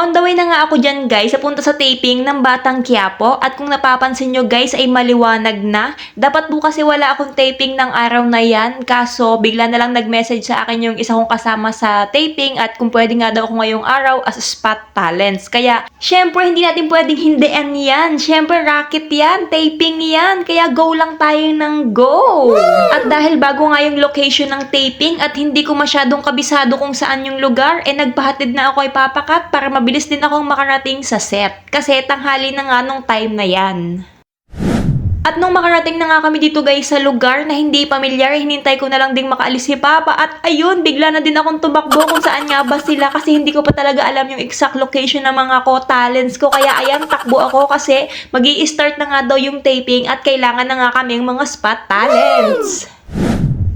On the way na nga ako dyan guys, papunta sa taping ng Batang Quiapo at kung napapansin nyo guys ay maliwanag na. Dapat po kasi wala akong taping ng araw na yan kaso bigla na lang nag-message sa akin yung isa kong kasama sa taping at kung pwede nga daw ako ngayong araw as spot talents. Kaya syempre hindi natin pwedeng hindian yan. Syempre racket yan, taping yan. Kaya go lang tayo ng go. At dahil bago nga yung location ng taping at hindi ko masyadong kabisado kung saan yung lugar, eh nagpahatid na ako ay papakat para mabilis din akong makarating sa set. Kasi tanghali na nga nung time na yan. At nung makarating na nga kami dito guys sa lugar na hindi pamilyar, hinintay ko na lang ding makaalis si Papa at ayun, bigla na din akong tumakbo kung saan nga ba sila kasi hindi ko pa talaga alam yung exact location ng mga ko talents ko. Kaya ayan, takbo ako kasi mag start na nga daw yung taping at kailangan na nga kaming mga spot talents.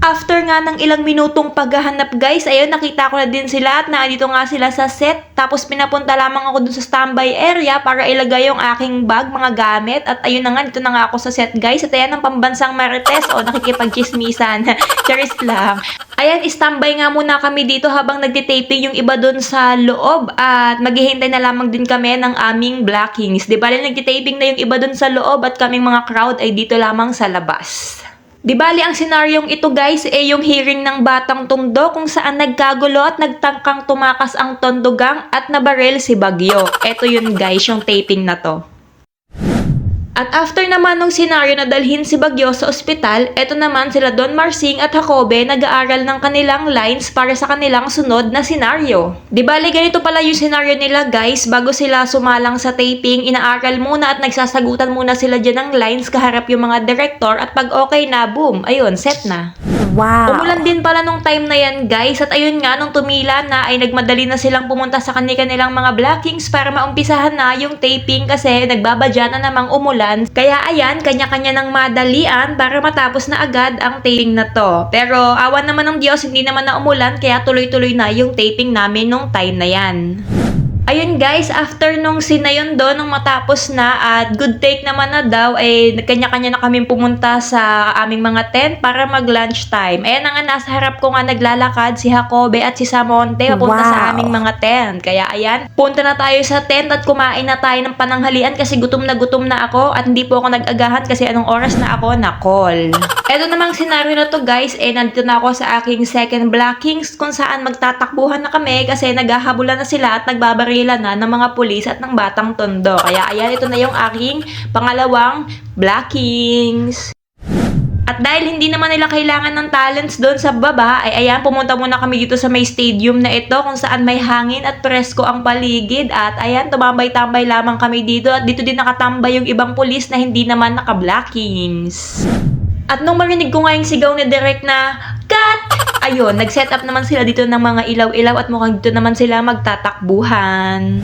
After nga ng ilang minutong paghahanap guys, ayun nakita ko na din sila at naandito nga sila sa set. Tapos pinapunta lamang ako dun sa standby area para ilagay yung aking bag, mga gamit. At ayun na nga, dito na nga ako sa set guys. At ayan ang pambansang marites o nakikipagchismisan. Charis lang. Ayan, standby nga muna kami dito habang nagtitaping yung iba dun sa loob. At maghihintay na lamang din kami ng aming blockings. Di ba nagtitaping na yung iba dun sa loob at kaming mga crowd ay dito lamang sa labas. Di bali ang senaryong ito guys eh yung hearing ng batang tundo kung saan nagkagulo at nagtangkang tumakas ang tondogang at nabarel si Bagyo. Ito yun guys, yung taping na to. At after naman nung senaryo na dalhin si Bagyo sa ospital, eto naman sila Don Marsing at Jacobe nag-aaral ng kanilang lines para sa kanilang sunod na senaryo. Di bali ganito pala yung senaryo nila guys, bago sila sumalang sa taping, inaaral muna at nagsasagutan muna sila dyan ng lines kaharap yung mga director at pag okay na, boom, ayun, set na. Wow. Umulan din pala nung time na yan, guys. At ayun nga, nung tumila na, ay nagmadali na silang pumunta sa kanilang mga blockings para maumpisahan na yung taping kasi nagbabadya na namang umulan. Kaya ayan, kanya-kanya ng madalian para matapos na agad ang taping na to. Pero awan naman ng Diyos, hindi naman na umulan kaya tuloy-tuloy na yung taping namin nung time na yan. Ayun guys, after nung sinayon doon, nung matapos na at good take naman na daw, ay kanya-kanya na kami pumunta sa aming mga tent para mag-lunch time. Ayan na nga, nasa harap ko nga naglalakad si Jacobe at si Samonte papunta Wow. sa aming mga tent. Kaya ayan, punta na tayo sa tent at kumain na tayo ng pananghalian kasi gutom na gutom na ako at hindi po ako nag-agahan kasi anong oras na ako na call. Eto namang senaryo na to guys, eh nandito na ako sa aking second blockings kung saan magtatakbuhan na kami kasi naghahabulan na sila at nagbabarilan na ng mga pulis at ng batang tondo. Kaya ayan, ito na yung aking pangalawang blockings. At dahil hindi naman nila kailangan ng talents doon sa baba, ay ayan, pumunta muna kami dito sa may stadium na ito kung saan may hangin at presko ang paligid. At ayan, tumambay-tambay lamang kami dito at dito din nakatambay yung ibang pulis na hindi naman naka-blockings. At nung marinig ko nga yung sigaw ni Direk na, Cut! Ayun, nag-set up naman sila dito ng mga ilaw-ilaw at mukhang dito naman sila magtatakbuhan.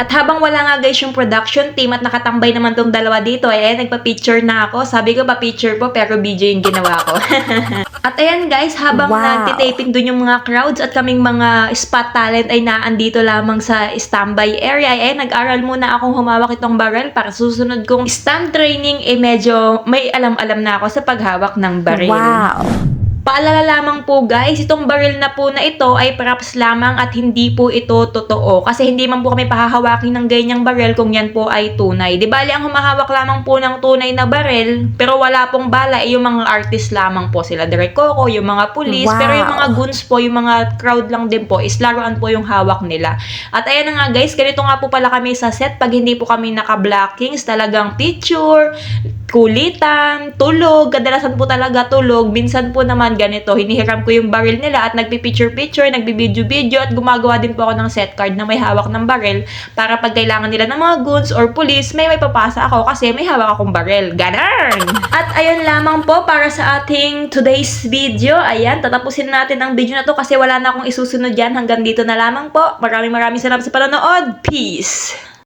At habang wala nga guys yung production team at nakatambay naman tong dalawa dito, eh, nagpa-picture na ako. Sabi ko pa-picture po pero video yung ginawa ko. at ayan guys, habang Wow. nagtitaping dun yung mga crowds at kaming mga spot talent ay naandito lamang sa standby area, eh, nag-aral muna akong humawak itong barrel para susunod kong stand training, eh medyo may alam-alam na ako sa paghawak ng barrel. Wow. Paalala lamang po guys, itong baril na po na ito ay props lamang at hindi po ito totoo. Kasi hindi man po kami pahahawakin ng ganyang baril kung yan po ay tunay. Di bali ang humahawak lamang po ng tunay na baril, pero wala pong bala, eh, yung mga artist lamang po sila. Direk Coco, yung mga pulis, Wow. pero yung mga goons po, yung mga crowd lang din po, is laruan po yung hawak nila. At ayan na nga guys, ganito nga po pala kami sa set pag hindi po kami naka-blockings, talagang picture, kulitan, tulog, kadalasan po talaga tulog, minsan po naman ganito, hinihiram ko yung baril nila at nagpi-picture-picture, nagbi-video-video at gumagawa din po ako ng set card na may hawak ng baril para pag kailangan nila ng mga goons or police, may may papasa ako kasi may hawak akong baril. Ganun! At ayun lamang po para sa ating today's video. Ayan, tatapusin natin ang video na to kasi wala na akong isusunod yan. Hanggang dito na lamang po. Maraming maraming salamat sa panonood. Peace!